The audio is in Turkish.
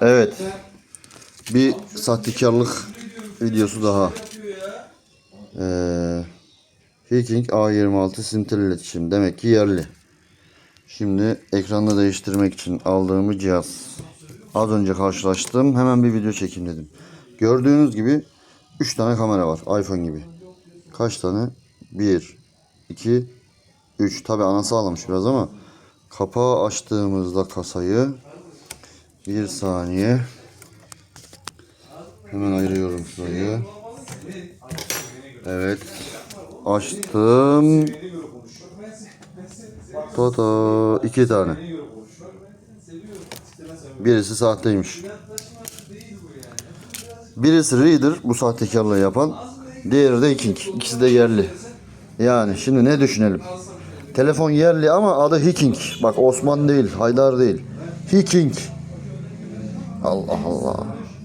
Evet. Bir sahtekarlık videosu daha. Ee, Viking A26 sintel iletişim. Demek ki yerli. Şimdi ekranı değiştirmek için aldığımız cihaz. Az önce karşılaştım. Hemen bir video çekeyim dedim. Gördüğünüz gibi 3 tane kamera var. iPhone gibi. Kaç tane? 1, 2, 3. Tabi anası ağlamış biraz ama kapağı açtığımızda kasayı bir saniye hemen ayırıyorum şurayı. Evet. Açtım. Toto iki tane. Birisi sahteymiş. Birisi Reader bu sahtekarlığı yapan. Diğeri de Hiking. İkisi de yerli. Yani şimdi ne düşünelim? Telefon yerli ama adı Hiking. Bak Osman değil, Haydar değil. Hiking. Allah Allah.